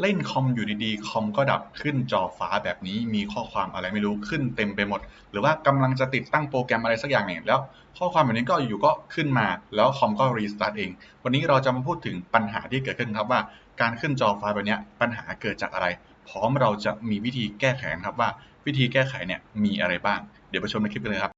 เล่นคอมอยู่ดีๆ คอมก็ดับขึ้นจอฟ้าแบบนี้มีข้อความอะไรไม่รู้ขึ้นเต็มไปหมด หรือว่ากำลังจะติดตั้งโปรแกรมอะไรสักอย่างเนี่ยแล้วข้อความแบบนี้ก็อยู่ก็ขึ้นมา แล้วคอมก็รีสตาร์ทเอง วันนี้เราจะมาพูดถึงปัญหาที่เกิดขึ้นครับว่า การขึ้นจอฟ้าแบบนี้ปัญหาเกิดจากอะไร พร้อมเราจะมีวิธีแก้ไขครับว่า วิธีแก้ไขเนี่ยมีอะไรบ้าง เดี๋ยวไปชมในคลิปกันเลยครับ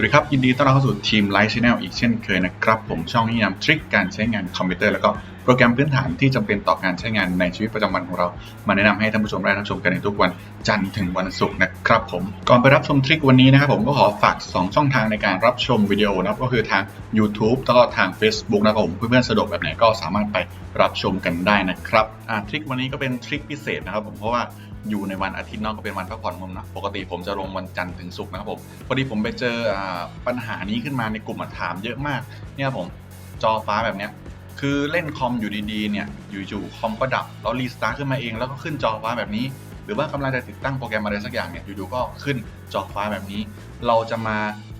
วัสดีครับ ยินดีต้อนรับเข้าสู่ทีมไลฟ์ช n แนลอีกเช่นเคยนะครับ ผมช่องนี้นำทริคการใช้งานคอมพิวเตอร์แล้วก็โปรแกรมพื้นฐานที่จำเป็นต่อการใช้งานในชีวิตประจำวันของเรา มาแนะนำให้ท่านผู้ชมได้รับชมกันในทุกวันจันทร์ถึงวันศุกร์นะครับผมก่อนไปรับชมทริควันนี้นะครับผมก็ขอฝาก 2 ช่องทางในการรับชมวิดีโอนะครับก็คือทาง YouTube แล้วก็ทาง Facebook นะครับผมเพื่อนๆสะดวกแบบไหนก็สามารถไปรับชมกันได้นะครับทริควันนี้ก็เป็นทริคพิเศษนะครับผมเพราะว่า อยู่ในวันอาทิตย์นอกก็เป็นวันพักผ่อนของผมนะปกติผมจะลงวันจันทร์ถึงศุกร์นะครับผมพอดีผมไปเจอปัญหานี้ขึ้นมาในกลุ่มถามเยอะมากเนี่ยผมจอฟ้าแบบเนี้ยคือเล่นคอมอยู่ดีๆเนี่ยอยู่ๆคอมก็ดับแล้วรีสตาร์ทขึ้นมาเองแล้วก็ขึ้นจอฟ้าแบบนี้ หรือว่ากำลังจะติดตั้งโปรแกรมอะไรสักอย่างเนี่ยอยู่ๆก็ขึ้นจอฟ้าแบบนี้ เราจะมา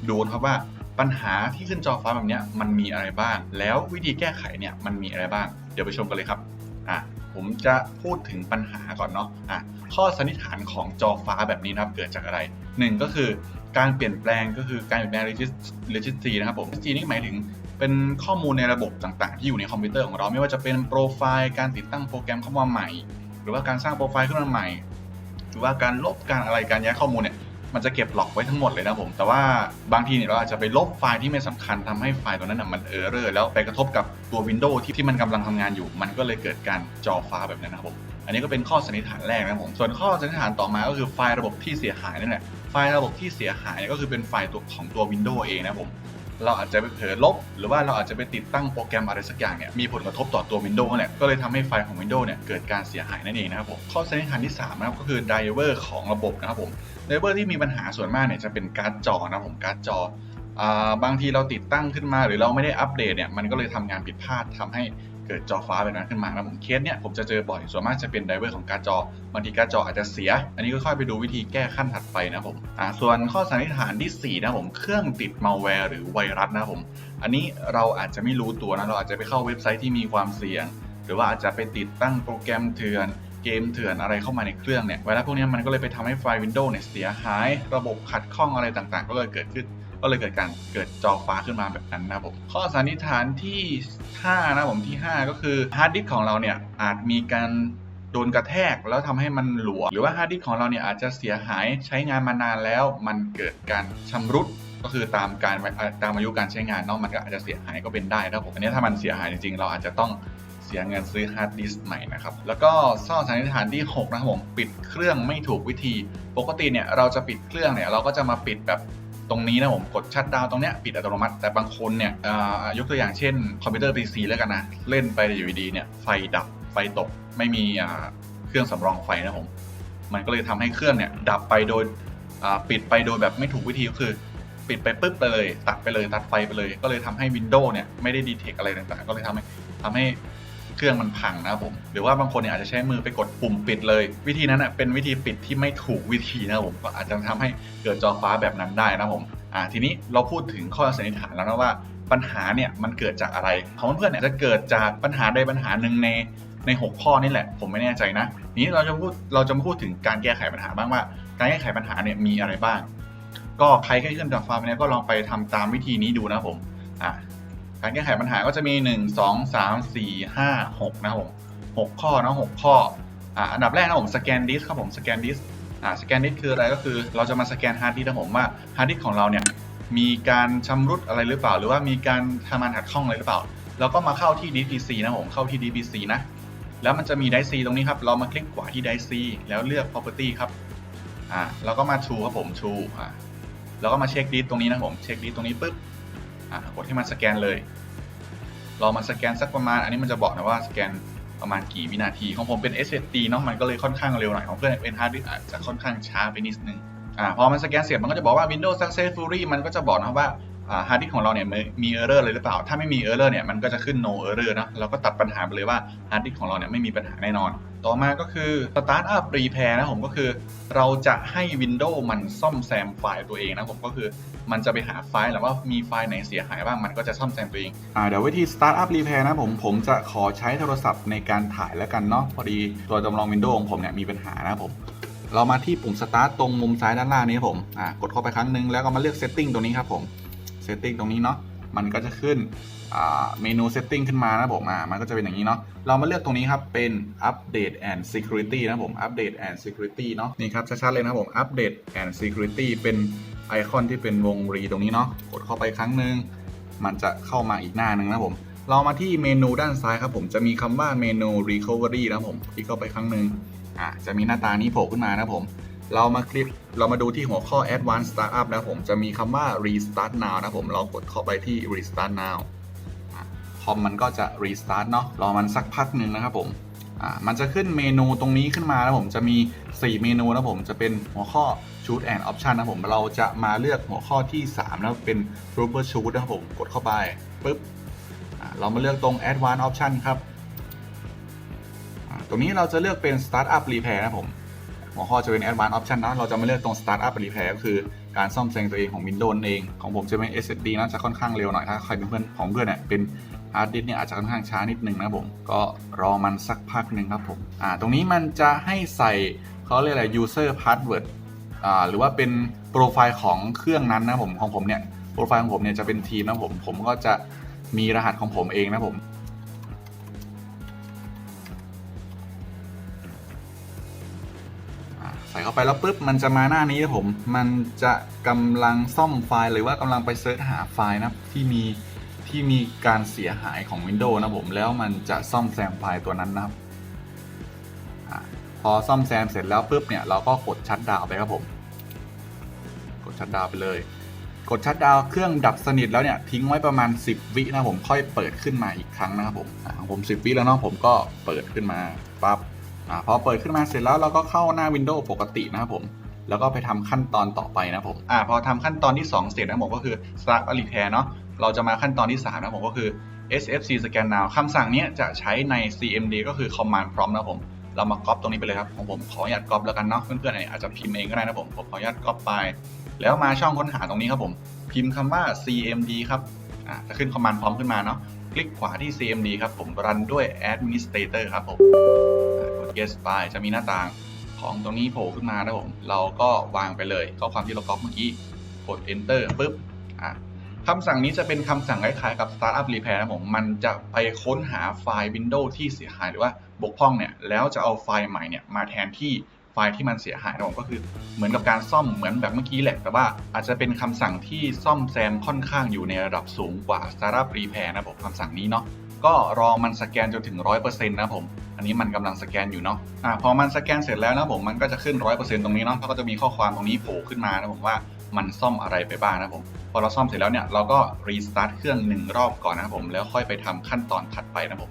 ดูครับว่าปัญหาที่ขึ้นจอฟ้าแบบนี้มันมีอะไรบ้าง แล้ววิธีแก้ไขเนี่ยมันมีอะไรบ้าง เดี๋ยวไปชมกันเลยครับอะ ผมจะพูดถึงปัญหาก่อนเนาะอะข้อสันนิษฐานของจอฟ้าแบบนี้นะครับเกิดจากอะไรหนึ่งก็คือการเปลี่ยนแปลงก็คือการเปลี่ยนแปลง registry นะครับผม registry นี่หมายถึงเป็นข้อมูลในระบบต่างๆ ที่อยู่ในคอมพิวเตอร์ของเราไม่ว่าจะเป็นโปรไฟล์การติดตั้งโปรแกรมเข้ามาใหม่ หรือว่าการสร้างโปรไฟล์ขึ้นมาใหม่ หรือว่าการลบการอะไรการย้ายข้อมูลเนี่ย มันจะเก็บหลอกไว้ทั้งหมดเลยนะผม แต่ว่าบางทีเนี่ยเราอาจจะไปลบไฟล์ที่ไม่สำคัญทำให้ไฟล์ตัวนั้นนะมันเออร์เรอร์แล้วไปกระทบกับตัววินโดว์ที่ที่มันกำลังทำงานอยู่ มันก็เลยเกิดการจอฟ้าแบบนั้นนะครับผม อันนี้ก็เป็นข้อสันนิษฐานแรกนะผม ส่วนข้อสันนิษฐานต่อมาก็คือไฟล์ระบบที่เสียหายนั่นแหละ ไฟล์ระบบที่เสียหายก็คือเป็นไฟล์ตัวของตัววินโดว์เองนะผม เราอาจจะไปเผลอลบ หรือว่าเราอาจจะไปติดตั้งโปรแกรมอะไรสักอย่างเนี่ยมีผลกระทบต่อตัว Windows นั่นแหละก็เลยทำให้ไฟล์ของ Windows เนี่ยเกิดการเสียหายนั่นเองนะครับผมข้อสันนิษฐานที่3นะครับก็คือไดเวอร์ของระบบนะครับผมไดเวอร์ที่มีปัญหาส่วนมากเนี่ยจะเป็นการ์ดจอนะครับผมการ์ดจออบางทีเราติดตั้งขึ้นมาหรือเราไม่ได้อัปเดตเนี่ยมันก็เลยทำงานผิดพลาดทำให้ เกิดจอฟ้าแบบนั้นขึ้นมานะผมเคสเนี่ยผมจะเจอบ่อยส่วนมากจะเป็นไดเวอร์ของการจอบางทีการจออาจจะเสีย อันนี้ก็ค่อยไปดูวิธีแก้ขั้นถัดไปนะผมอ่าส่วนข้อสันนิษฐานที่สี่นะผมเครื่องติดมัลแวร์หรือไวรัสนะผม อันนี้เราอาจจะไม่รู้ตัวนะเราอาจจะไปเข้าเว็บไซต์ที่มีความเสี่ยง หรือว่าอาจจะไปติดตั้งโปรแกรมเถื่อนเกมเถื่อนอะไรเข้ามาในเครื่องเนี่ยไวรัสพวกนี้มันก็เลยไปทำให้ไฟล์ Windows เนี่ยเสียหาย ระบบขัดข้องอะไรต่างๆ ก็เลยเกิดขึ้น ก็เลยเกิดการเกิดจอฟ้าขึ้นมาแบบนั้นนะครับผมข้อสันนิษฐานที่5นะผมที่ 5 ก็คือฮาร์ดดิสก์ของเราเนี่ยอาจมีการโดนกระแทกแล้วทำให้มันหลวมหรือว่าฮาร์ดดิสก์ของเราเนี่ยอาจจะเสียหายใช้งานมานานแล้วมันเกิดการชำรุดก็คือตามการตามอายุการใช้งานเนาะมันก็อาจจะเสียหายก็เป็นได้นะผมอันนี้ถ้ามันเสียหายจริงๆ เราอาจจะต้องเสียเงินซื้อฮาร์ดดิสก์ใหม่นะครับ แล้วก็ข้อสันนิษฐานที่ 6 นะครับผม ปิดเครื่องไม่ถูกวิธี ปกติเนี่ยเราจะปิดเครื่องเนี่ยเราก็จะมาปิดแบบ ตรงนี้นะผมกดชัดดาวตรงเนี้ยปิดอัตโนมัติ แต่บางคนเนี่ยยกตัวอย่างเช่นคอมพิวเตอร์ PC แล้วกันนะ เล่นไปอยู่ดีๆเนี่ยไฟดับไฟตกไม่มีเครื่องสำรองไฟนะผม มันก็เลยทำให้เครื่องเนี่ยดับไปโดยปิดไปโดยแบบไม่ถูกวิธีก็คือ ปิดไปปุ๊บไปเลย ตัดไปเลยตัดไฟไปเลย ก็เลยทำให้ Windows เนี่ยไม่ได้ดีเทคอะไรต่างๆก็เลยทำให้ทำให้ เครื่องมันพังนะครับผมหรือว่าบางคนเนี่ยอาจจะใช้มือไปกดปุ่มปิดเลย วิธีนั้นอะเป็นวิธีปิดที่ไม่ถูกวิธีนะครับผมก็อาจจะทำให้เกิดจอฟ้าแบบนั้นได้นะครับผมอ่าทีนี้เราพูดถึงข้อสันนิษฐานแล้วนะว่าปัญหาเนี่ยมันเกิดจากอะไรของเพื่อนเนี่ยจะเกิดจากปัญหาใดปัญหาหนึ่งในใน 6 ข้อนี่แหละ ผมไม่แน่ใจนะทีนี้เราจะพูดเราจะมาพูดถึงการแก้ไขปัญหาบ้างว่า การแก้ไขปัญหาเนี่ยมีอะไรบ้าง ก็ใครแค่ขึ้นจากฟาร์มเนี่ยก็ลองไปทำตามวิธีนี้ดูนะครับผมอะ การแก้ไขปัญหาก็จะมี 1 2 3 4 5 6 นะครับผม6ข้อนะ6ข้ออะอันดับแรกนะผมสแกนดิสครับผมสแกนดิสอ่าสแกนดิสคืออะไรก็คือ เราจะมาสแกนฮาร์ดดิสนะผมว่าฮาร์ดดิสของเราเนี่ยมีการชำรุดอะไรหรือเปล่า หรือว่ามีการทำงานขัดข้องอะไรหรือเปล่า เราก็มาเข้าที่ดิส PC นะผมเข้าที่ DPC นะ แล้วมันจะมีไดซีตรงนี้ครับ เรามาคลิกขวาที่ไดซีแล้วเลือก property ครับอ่าเราก็มาชูครับผมชูอ่าแล้วก็มาเช็คดิสตรงนี้นะผมเช็คดิสตรงนี้ปุ๊บ อะกดให้มันสแกนเลยรอมาสแกนสักประมาณ อันนี้มันจะบอกนะว่าสแกนประมาณกี่วินาที ของผมเป็น SSD เนาะมันก็เลยค่อนข้างเร็วหน่อย ของเพื่อนเป็นฮาร์ดดิสอาจจะค่อนข้างช้าไปนิดนึงอ่าพอมันสแกนเสร็จมันก็จะบอกว่า Windows successfully มันก็จะบอกนะว่า ฮาร์ดดิสของเราเนี่ยมีเออร์เรอร์เลยหรือเปล่า ถ้าไม่มีเออร์เรอร์เนี่ยมันก็จะขึ้น no error นะเราก็ตัดปัญหาไปเลยว่าฮาร์ดดิสของเราเนี่ยไม่มีปัญหาแน่นอน ต่อมาก็คือ Startup Repair นะผมก็คือ เราจะให้ Windows มันซ่อมแซมไฟล์ตัวเองนะผมก็คือมันจะไปหาไฟล์หรือว่ามีไฟล์ไหนเสียหายบ้างมันก็จะซ่อมแซมตัวเองอ่าเดี๋ยววิธี Startup Repair นะผมผมจะขอใช้โทรศัพท์ในการถ่ายแล้วกันเนาะพอดีตัวจำลอง Windows ของผมเนี่ยมีปัญหานะผมเรามาที่ปุ่ม Start ตรงมุมซ้ายด้านล่างนี้ครับผมอ่ากดเข้าไปครั้งหนึ่งแล้วก็มาเลือก Setting ตรงนี้ครับผม Setting ตรงนี้เนาะมันก็จะขึ้นเมนู Setting ขึ้นมานะผมอ่ามันก็จะเป็นอย่างนี้เนาะเรามาเลือกตรงนี้ครับเป็น Update and Security นะผม Update and Security เนาะนี่ครับชัดๆเลยนะครับผม Update and Security เป็นไอคอนที่เป็นวงรีตรงนี้เนาะกดเข้าไปครั้งหนึ่งมันจะเข้ามาอีกหน้านึงนะผม เรามาที่เมนูด้านซ้ายครับผมจะมีคำว่าเมนู Recovery นะผมคลิกเข้าไปครั้งหนึ่งอะจะมีหน้าตานี้โผล่ขึ้นมานะผม เรามาคลิกเรามาดูที่หัวข้อ Advanced Startup นะผมจะมีคำว่า Restart Now นะผมเรากดเข้าไปที่ Restart Now คอมมันก็จะ Restart เนาะรอมันสักพักหนึ่งนะครับผมมันจะขึ้นเมนูตรงนี้ขึ้นมานะผมจะมี 4 เมนูนะผมจะเป็นหัวข้อ Shoot and Option นะผมเราจะมาเลือกหัวข้อที่3นะเป็น Rubber Shoot นะผมกดเข้าไปปึ๊บเรามาเลือกตรง Advanced Option ครับ ตรงนี้เราจะเลือกเป็น Startup Repair นะผม หัวข้อจะเป็น Advanced Option นะเราจะมาเลือกตรง Startup Repair ก็คือการซ่อมแซมตัวเองของ Windows นั่นเอง ของผมจะเป็น SSD นะจะค่อนข้างเร็วหน่อยถ้าใครเป็นเพื่อนของเพื่อนเนี่ยเป็น Hard Disk เนี่ยอาจจะค่อนข้างช้านิดนึงนะผม ก็รอมันสักพักหนึ่งครับผมอ่าตรงนี้มันจะให้ใส่เขาเรียกอะไร user password อ่าหรือว่าเป็นโปรไฟล์ของเครื่องนั้นนะผมของผมเนี่ยโปรไฟล์ของผมเนี่ยจะเป็นทีมนะผมผมก็จะมีรหัสของผมเองนะผม ไปแล้วปุ๊บมันจะมาหน้านี้ครับผม มันจะกำลังซ่อมไฟล์หรือว่ากำลังไปเซิร์ชหาไฟล์นะที่มีที่มีการเสียหายของ Windows นะผมแล้วมันจะซ่อมแซมไฟล์ตัวนั้นนะครับอพอซ่อมแซมเสร็จแล้วปุ๊บเนี่ยเราก็กดชัดดาวไปครับผม กดชัดดาวไปเลย กดชัดดาวเครื่องดับสนิทแล้วเนี่ยทิ้งไว้ประมาณ 10 วินะผมค่อยเปิดขึ้นมาอีกครั้งนะครับผมของผม 10 วิแล้วเนาะผมก็เปิดขึ้นมาปั๊บ อ่าพอเปิดขึ้นมาเสร็จแล้วเราก็เข้าหน้า Windows ปกตินะครับผมแล้วก็ไปทำขั้นตอนต่อไปนะครับผมอ่าพอทำขั้นตอนที่ 2 เสร็จนะผมก็คือ Start a Repair เนาะเราจะมาขั้นตอนที่ 3 นะผมก็คือ SFC Scan Now คำสั่งนี้จะใช้ใน CMD ก็คือ Command Prompt นะผม เรามาก๊อปตรงนี้ไปเลยครับของผมขออนุญาตก๊อปแล้วกันเนาะเพื่อนๆอาจจะพิมพ์เองก็ได้นะผมผมขออนุญาตก๊อปไป แล้วมาช่องค้นหาตรงนี้ครับผม พิมพ์คำว่า CMD ครับอ่าจะขึ้น Command Prompt ขึ้นมาเนาะ ลิกขวาที่ CMD ครับผมรันด้วย Administrator ครับผมกด yes ไปจะมีหน้าต่างของตรงนี้โผล่ขึ้นมานะผม เราก็วางไปเลยข้อความที่เราก๊อปเมื่อกี้กด enter ปุ๊บอะคำสั่งนี้จะเป็นคำสั่งคล้ายๆกับ startup repair นะผม มันจะไปค้นหาไฟล์ Windows ที่เสียหายหรือว่าบกพร่องเนี่ย แล้วจะเอาไฟล์ใหม่เนี่ยมาแทนที่ ฟล์ที่มันเสียหายนะผมก็คือเหมือนกับการซ่อมเหมือนแบบเมื่อกี้แหละ แต่ว่าอาจจะเป็นคำสั่งที่ซ่อมแซมค่อนข้างอยู่ในระดับสูงกว่า startup repair นะผมคำสั่งนี้เนาะก็รอมันสแกนจนถึง 100%นะผม อันนี้มันกำลังสแกนอยู่เนาะอ่าพอมันสแกนเสร็จแล้วนะผมมันก็จะขึ้น 100%ตรงนี้เนาะเขาก็จะมีข้อความตรงนี้โผล่ขึ้นมานะผมว่ามันซ่อมอะไรไปบ้างนะผม พอเราซ่อมเสร็จแล้วเนี่ยเราก็รีสตาร์ทเครื่องหนึ่งรอบก่อนนะผมแล้วค่อยไปทำขั้นตอนถัดไปนะผม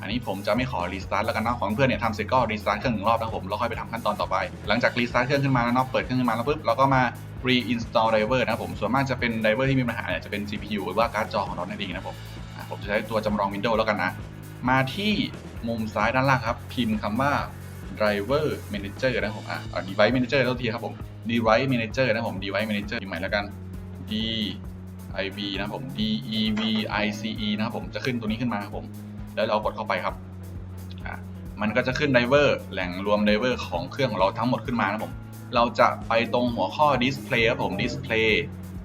อันนี้ผมจะไม่ขอรีสตาร์ทแล้วกันเนาะของเพื่อนเนี่ยทำเสร็จก็รีสตาร์ทเครื่องหนึ่งรอบนะผมแล้วค่อยไปทำขั้นตอนต่อไป หลังจากรีสตาร์ทเครื่องขึ้นมาแล้วเนาะเปิดเครื่องขึ้นมาแล้วปุ๊บเราก็มา reinstall driver นะผมส่วนมากจะเป็น driver ที่มีปัญหาเนี่ยจะเป็น CPU หรือว่าการ์ดจอของเรานั่นเองนะผมผมจะใช้ตัวจำลอง Windows แล้วกันนะ มาที่มุมซ้ายด้านล่างครับ พิมพ์คำว่า driver manager นะผมอะ device manager เท่าทีครับผม device manager นะผม device manager ใหม่แล้วกัน d i v นะผม d e v i c e นะครับผมจะขึ้นตัวนี้ขึ้นมาครับผม แล้วเรากดเข้าไปครับมันก็จะขึ้น driver แหล่งรวม driver ของเครื่องของเราทั้งหมดขึ้นมานะผม เราจะไปตรงหัวข้อ display ครับผม display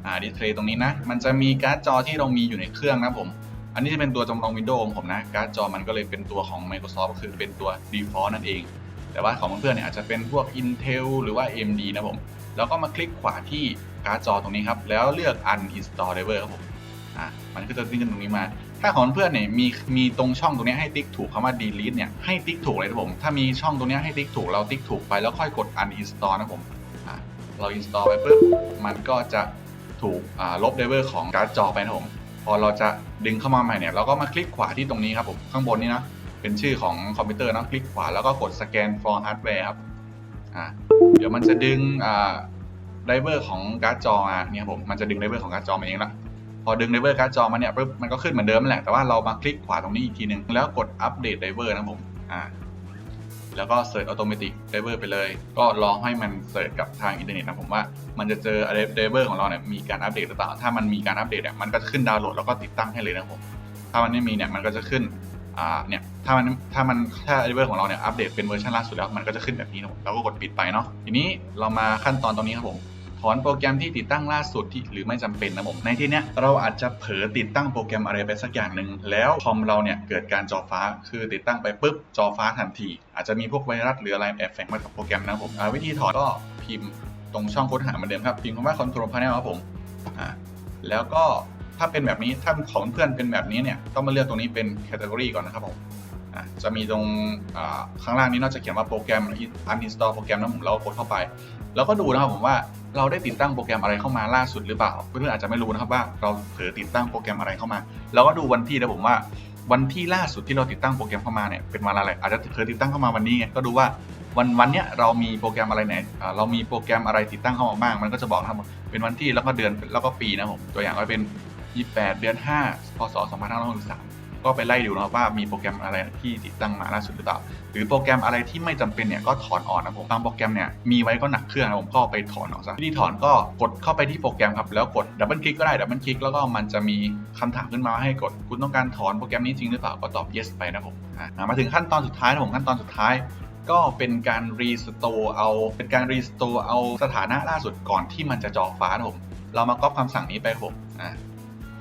อ่า display ตรงนี้นะ มันจะมีการ์ดจอที่เรามีอยู่ในเครื่องนะผม อันนี้จะเป็นตัวจำลอง Windows ของผมนะ การ์ดจอมันก็เลยเป็นตัวของ Microsoft ก็คือเป็นตัว default นั่นเอง แต่ว่าของเพื่อนๆเนี่ยอาจจะเป็นพวก Intel หรือว่า AMD นะผม แล้วก็มาคลิกขวาที่การ์ดจอตรงนี้ครับ แล้วเลือก uninstall driver ครับผม อะมันก็จะขึ้นตรงนี้มา ถ้าของเพื่อนเนี่ยมีมีตรงช่องตรงนี้ให้ติ๊กถูกคำว่า delete เนี่ยให้ติ๊กถูกเลยนะผมถ้ามีช่องตรงนี้ให้ติ๊กถูกเราติ๊กถูกไปแล้วค่อยกด uninstall นะผมอะเรา install ไปปุ๊บมันก็จะถูกลบ driver ของการ์ดจอไปนะผมพอเราจะดึงเข้ามาใหม่เนี่ยเราก็มาคลิกขวาที่ตรงนี้ครับผมข้างบนนี้นะเป็นชื่อของคอมพิวเตอร์นะคลิกขวาแล้วก็กดสแกน for hardware ครับอ่าเดี๋ยวมันจะดึงอ่าไดเวอร์ของการ์ดจอมาเนี่ยผมมันจะดึงไดเวอร์ของการ์ดจอมาเองละ พอดึงไดเวอร์การ์ดจอมาเนี่ยปุ๊บมันก็ขึ้นเหมือนเดิมมันแหละแต่ว่าเรามาคลิกขวาตรงนี้อีกทีหนึ่งแล้วกดอัปเดตไดเวอร์นะผมอ่าแล้วก็เสิร์ชอัตโนมัติไดเวอร์ไปเลย ก็ลองให้มันเสิร์ชกับทางอินเทอร์เน็ตนะผมว่ามันจะเจอไดเวอร์ของเราเนี่ยมีการอัปเดตหรือเปล่าถ้ามันมีการอัปเดตเนี่ยมันก็จะขึ้นดาวน์โหลดแล้วก็ติดตั้งให้เลยนะผมถ้ามันไม่มีเนี่ยมันก็จะขึ้นอ่าเนี่ยถ้ามันถ้ามันถ้าไดเวอร์ของเราเนี่ยอัปเดตเป็นเวอร์ชันล่าสุดแล้วมันก็จะขึ้นแบบนี้นะผมเราก็กดปิดไปเนาะทีนี้เรามาขั้นตอนตรงนี้ครับผม อนโปรแกรมที่ติดตั้งล่าสุดที่หรือไม่จำเป็นนะผมในที่เนี้ยเราอาจจะเผลอติดตั้งโปรแกรมอะไรไปสักอย่างหนึ่งแล้วคอมเราเนี่ยเกิดการจอฟ้าคือติดตั้งไปปุ๊บจอฟ้าทันที อาจจะมีพวกไวรัสหรืออะไรแอบแฝงมากับโปรแกรมนะครับผมวิธีถอนก็พิมพ์ตรงช่องค้นหาเหมือนเดิมครับพิมพ์คำว่า control panel ครับผมอ่าแล้วก็ถ้าเป็นแบบนี้ถ้าของเพื่อนเป็นแบบนี้เนี่ยต้องมาเลือกตรงนี้เป็น category ก่อนนะครับผมะจะมีตรงข้างล่างนี้นอกจากเขียนว่าโปรแกรม uninstall โปรแกรมนะผมเราก็กดเข้าไป แล้วก็ดูนะครับผมว่าเราได้ติดตั้งโปรแกรมอะไรเข้ามาล่าสุดหรือเปล่า เพื่อนๆอาจจะไม่รู้นะครับว่าเราเผลอติดตั้งโปรแกรมอะไรเข้ามา เราก็ดูวันที่นะผมว่าวันที่ล่าสุดที่เราติดตั้งโปรแกรมเข้ามาเนี่ยเป็นวันอะไรอาจจะเผลอติดตั้งเข้ามาวันนี้ไงก็ดูว่าวันวันเนี้ยเรามีโปรแกรมอะไรไหนเรามีโปรแกรมอะไรติดตั้งเข้ามาบ้าง มันก็จะบอกนะครับเป็นวันที่แล้วก็เดือนแล้วก็ปีนะผมตัวอย่างก็เป็น 28 เดือน 5 พศ 2563 ก็ไปไล่ดูนะครับว่ามีโปรแกรมอะไรที่ติดตั้งมาล่าสุดหรือเปล่า หรือโปรแกรมอะไรที่ไม่จำเป็นเนี่ยก็ถอนออกนะผมบางโปรแกรมเนี่ยมีไว้ก็หนักเครื่องนะผมก็ไปถอนออกซะวิธีถอนก็กดเข้าไปที่โปรแกรมครับแล้วกดดับเบิลคลิกก็ได้ดับเบิลคลิกแล้วก็มันจะมีคำถามขึ้นมาให้กดคุณต้องการถอนโปรแกรมนี้จริงหรือเปล่าก็ตอบ yes ไปนะผมอะมาถึงขั้นตอนสุดท้ายนะผมขั้นตอนสุดท้ายก็เป็นการรีสโตร์เอาเป็นการรีสโตร์เอาสถานะล่าสุดก่อนที่มันจะจอฟ้านะผม เรามาก๊อปคำสั่งนี้ไปผมอะ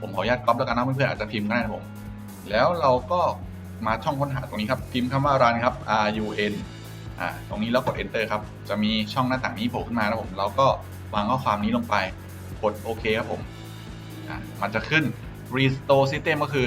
ผมขออนุญาตก๊อปแล้วกันนะเพื่อนๆอาจจะพิมพ์ก็ได้นะผม แล้วเราก็มาช่องค้นหาตรงนี้ครับ พิมพ์คำว่า run ครับ r u n อ่าตรงนี้แล้วกด enter ครับ จะมีช่องหน้าต่างนี้โผล่ขึ้นมานะผม เราก็วางข้อความนี้ลงไป กดโอเคครับผมอ่ามันจะขึ้น restore system ก็คือ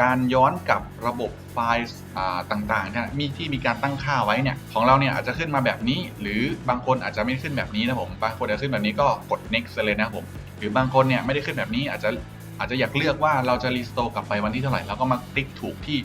การย้อนกลับระบบไฟล์อ่าต่างๆนี่มีที่มีการตั้งค่าไว้เนี่ยของเราเนี่ยอาจจะขึ้นมาแบบนี้ หรือบางคนอาจจะไม่ขึ้นแบบนี้นะผมบางคนอาจจะขึ้นแบบนี้ก็กด next เลยนะผม หรือบางคนเนี่ยไม่ได้ขึ้นแบบนี้อาจจะ อาจจะอยากเลือกว่าเราจะรีสโตร์กลับไปวันที่เท่าไหร่แล้วก็มาคลิกถูกที่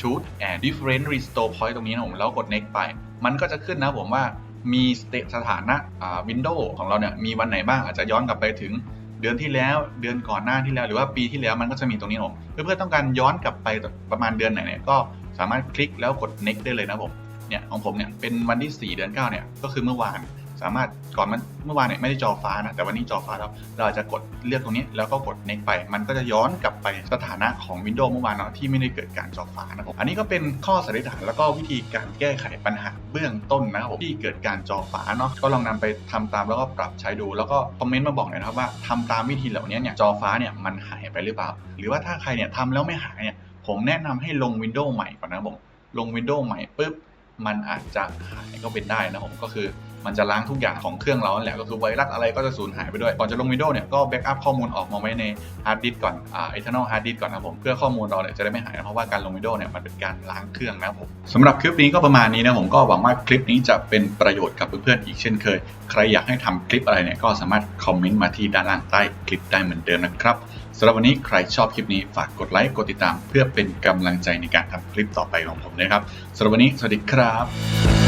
choose and different restore point ตรงนี้นะผมแล้วกด next ไป มันก็จะขึ้นนะผมว่ามีสเตสถานะอ่า window ของเราเนี่ยมีวันไหนบ้างอาจจะย้อนกลับไปถึงเดือนที่แล้วเดือนก่อนหน้าที่แล้วหรือว่าปีที่แล้วมันก็จะมีตรงนี้ผมเพื่อนๆต้องการย้อนกลับไปประมาณเดือนไหนเนี่ยก็สามารถคลิกแล้วกด next ได้เลยนะผมเนี่ยของผมเนี่ยเป็นวันที่ 4 เดือน 9 เนี่ยก็คือเมื่อวาน สามารถก่อนมันเมื่อวานเนี่ยไม่ได้จอฟ้านะแต่วันนี้จอฟ้าแล้วเราจะกดเลือกตรงนี้ แล้วก็กด next ไป มันก็จะย้อนกลับไปสถานะของ Windows เมื่อวานเนาะที่ไม่ได้เกิดการจอฟ้านะครับอันนี้ก็เป็นข้อสันนิษฐานแล้วก็วิธีการแก้ไขปัญหาเบื้องต้นนะครับที่เกิดการจอฟ้าเนาะก็ลองนำไปทำตามแล้วก็ปรับใช้ดู แล้วก็คอมเมนต์มาบอกหน่อยนะครับว่าทำตามวิธีเหล่านี้เนี่ยจอฟ้าเนี่ยมันหายไปหรือเปล่า หรือว่าถ้าใครเนี่ยทำแล้วไม่หายเนี่ยผมแนะนำให้ลง Windows ใหม่ก่อนนะครับผมลง Windows ใหม่ปุ๊บมันอาจจะหายก็เป็นได้นะผมก็คือ มันจะล้างทุกอย่างของเครื่องเราแหละก็คือไวรัสอะไรก็จะสูญหายไปด้วย ก่อนจะลง Windows เนี่ยก็แบ็กอัพข้อมูลออกมาไว้ในฮาร์ดดิสก์ก่อนอ่า internal hard disk ก่อนนะผมเพื่อข้อมูลเราเนี่ยจะได้ไม่หายนะเพราะว่าการลง Windows เนี่ยมันเป็นการล้างเครื่องนะผมสำหรับคลิปนี้ก็ประมาณนี้นะผมก็หวังว่าคลิปนี้จะเป็นประโยชน์กับเพื่อนๆอีกเช่นเคย ใครอยากให้ทำคลิปอะไรเนี่ยก็สามารถคอมเมนต์มาที่ด้านล่างใต้คลิปได้เหมือนเดิมนะครับสำหรับวันนี้ใครชอบคลิปนี้ฝากกดไลค์กดติดตาม เพื่อเป็นกำลังใจในการทำคลิปต่อไปของผมนะครับสำหรับวันนี้สวัสดีครับ